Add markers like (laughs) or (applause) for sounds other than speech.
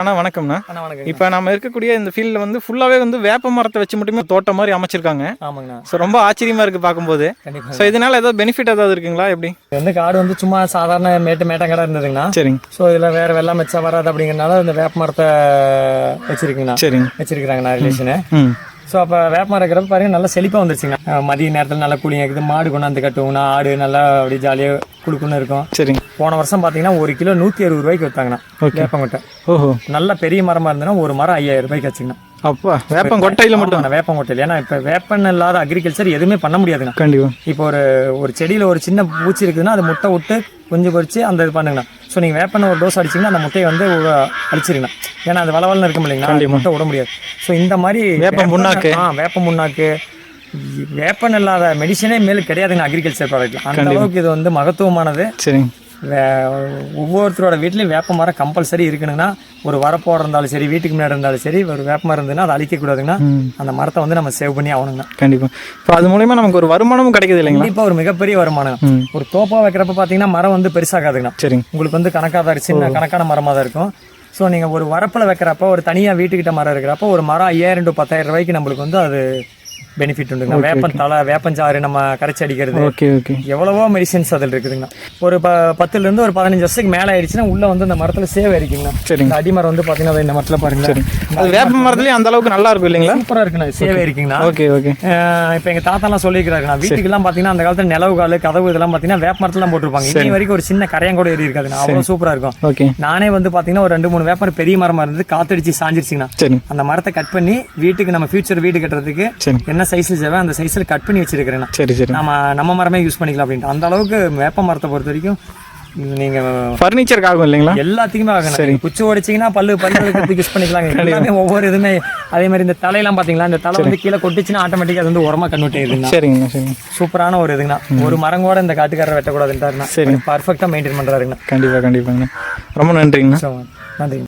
அண்ணா வணக்கம்ண்ணா. அண்ணா வணக்கம் இப்போ நம்ம இருக்கக்கூடிய இந்த ஃபீல்டில் வந்து ஃபுல்லாகவே வந்து வேப்ப மரத்தை வச்சு மட்டுமே தோட்டம் மாதிரி அமைச்சிருக்காங்க. ஆமாங்கண்ணா. ஸோ ரொம்ப ஆச்சரியமா இருக்கு பார்க்கும்போது. ஸோ இதனால ஏதாவது பெனிஃபிட் ஏதாவது இருக்குங்களா? எப்படி? வந்து காடு வந்து சும்மா சாதாரண மேட்டு மேட்டங்கடா இருந்ததுங்கண்ணா. சரிங்க. ஸோ இதில் வேற வெள்ளம் வச்சா வராது அப்படிங்கிறனால இந்த வேப்ப மரத்தை வச்சிருக்கீங்கண்ணா. சரிங்க. வச்சிருக்கிறாங்கண்ணா ரிலேஷனு ஸோ அப்போ வேப்ப மரம் இருக்கிறப்ப பாருங்க நல்லா செழிப்பாக வந்துருச்சுங்கண்ணா அஹ் மதிய நேரத்தில் நல்லா கூலிங் இருக்குது. மாடு கொண்டாந்து கட்டுவோங்கண்ணா ஆடு நல்லா அப்படியே ஜாலியாக குடுக்குன்னு இருக்கும். சரிங்க. போன வருஷம் பார்த்தீங்கன்னா ஒரு கிலோ நூற்றி அறுபது ரூபாய்க்கு விற்றாங்கண்ணா வேப்பங்கொட்டை. ஓஹோ. நல்ல பெரிய மரமாக இருந்ததுன்னா ஒரு மரம் ஐயாயிரம் ரூபாய்க்கு வச்சுங்கண்ணா. அப்பா. வேப்பம் கொட்டையில் மட்டும் வேப்பங்கொட்டையில். ஏன்னா இப்போ வேப்பன் இல்லாத அக்ரிகல்ச்சர் எதுவுமே பண்ண முடியாதுண்ணா. கண்டிப்பாக இப்போ ஒரு ஒரு செடியில் ஒரு சின்ன பூச்சி இருக்குதுன்னா அது முட்டை விட்டு குஞ்சு பொரிச்சு அந்த இது பண்ணுங்கண்ணா. ஸோ நீங்கள் வேப்பண்ண ஒரு டோஸ் அடிச்சிங்கன்னா அந்த முட்டையை வந்து அழிச்சிருங்கண்ணா. ஏன்னா அது வளவலன்னு இருக்கும் இல்லைங்களா? முட்டை விட முடியாது. ஸோ இந்த மாதிரி வேப்ப புண்ணாக்கு. ஆ வேப்ப முன்னாக்கு வேப்பன் இல்லாத மெடிசனே மேலும் கிடையாதுங்க அக்ரிகல்ச்சர் ப்ராடக்ட் அந்த அளவுக்கு இது வந்து மகத்துவமானது. சரிங்க. ஒவ்வொருத்தரோட வீட்லையும் வேப்ப மரம் கம்பல்சரி இருக்கணுங்கன்னா ஒரு வரப்போட இருந்தாலும் சரி வீட்டுக்கு முன்னாடி இருந்தாலும் சரி ஒரு வேப்ப மரம் இருந்ததுன்னா அதை அழிக்கக்கூடாதுங்கன்னா அந்த மரத்தை வந்து நம்ம சேவ் பண்ணி ஆகணுங்கண்ணா கண்டிப்பாக இப்போ அது மூலயமா நமக்கு ஒரு வருமானமும் கிடைக்குது இல்லைங்களா? கண்டிப்பா ஒரு மிகப்பெரிய வருமானம். ஒரு தோப்பா வைக்கிறப்ப பார்த்தீங்கன்னா மரம் வந்து பெருசாகாதுங்கண்ணா. சரிங்க. உங்களுக்கு வந்து கணக்காக தான் சின்ன கணக்கான மரமாக தான் இருக்கும். ஸோ நீங்கள் ஒரு வரப்பில் வைக்கிறப்ப ஒரு தனியாக வீட்டுக்கிட்ட மரம் இருக்கிறப்ப ஒரு மரம் ஐயாயிரம் டு பத்தாயிரம் ரூபாய்க்கு நம்மளுக்கு வந்து அது பெனிஃபிட் உண்டுங்க வேப்பன் தலை வேப்பஞ்சாறு நம்ம கரைச்சி அடிக்கிறது. ஓகே ஓகே எவ்வளவோ மெடிசின்ஸ் அதில் இருக்குதுங்கண்ணா. ஒரு ப பத்துல இருந்து ஒரு பதினஞ்சு வருஷத்துக்கு மேலே ஆயிடுச்சுன்னா உள்ள வந்து இந்த மரத்துல சேவ் சரிங்க. இந்த அடிமரம் வந்து பார்த்தீங்கன்னா இந்த மரத்தில் பாருங்க அது வேப்ப மரத்துலேயும் அந்த அளவுக்கு நல்லா இருக்கும் இல்லைங்களா? சூப்பராக இருக்குண்ணா. சேவை இருக்குங்கண்ணா ஓகே ஓகே இப்போ எங்கள் தாத்தாலாம் சொல்லியிருக்கிறாருண்ணா வீட்டுக்கெல்லாம் பார்த்தீங்கன்னா அந்த காலத்தில் நிலவு கால் கதவு இதெல்லாம் பார்த்தீங்கன்னா வேப்ப மரத்துல தான் போட்டிருப்பாங்க. இன்னி வரைக்கும் ஒரு சின்ன கரையான் கூட ஏறி இருக்காதுண்ணா. அவ்வளோ சூப்பராக இருக்கும். ஓகே நானே வந்து பார்த்தீங்கன்னா ஒரு ரெண்டு மூணு வேப்பம் பெரிய மரமாக இருந்து காத்தடிச்சு சாஞ்சிருச்சுங்கண்ணா. அந்த மரத்தை கட் பண்ணி வீட்டுக்கு நம்ம ஃபியூச்சர் வீடு கட்டுறதுக்கு சரி. என்ன சைஸில் தேவை அந்த சைஸில் கட் பண்ணி வச்சிருக்கிறேண்ணா சரி சரி. நம்ம நம்ம மரமே யூஸ் பண்ணிக்கலாம் அப்படின்ட்டு. அந்த அளவுக்கு வேப்ப மரத்தை பொறுத்த வரைக்கும் நீங்க ஃபர்னிச்சருக்கு ஆகும் இல்லைங்களா? எல்லாத்துக்குமே ஆகணும் குச்சி உடைச்சிங்கன்னா பல்லு பல்லு யூஸ் பண்ணிக்கலாங்க (laughs) எல்லாமே ஒவ்வொரு இதுவுமே அதே மாதிரி இந்த தலையெல்லாம் பாத்தீங்களா? இந்த தலை வந்து கீழே கொட்டுச்சுன்னா ஆட்டோமேட்டிக்காக அது வந்து உரமா கன்வெர்ட் ஆயிருதுங்க சரிங்க சரிங்க. சூப்பரான ஒரு இதுங்கண்ணா ஒரு மரம் கூட இந்த காட்டுக்காரர் வெட்டக்கூடாதுன்றாருண்ணா சரி. பர்ஃபெக்டாக மெயின்டைன் பண்றாருங்கண்ணா கண்டிப்பாக கண்டிப்பாங்கண்ணா ரொம்ப நன்றிங்கண்ணா ஸோ நன்றி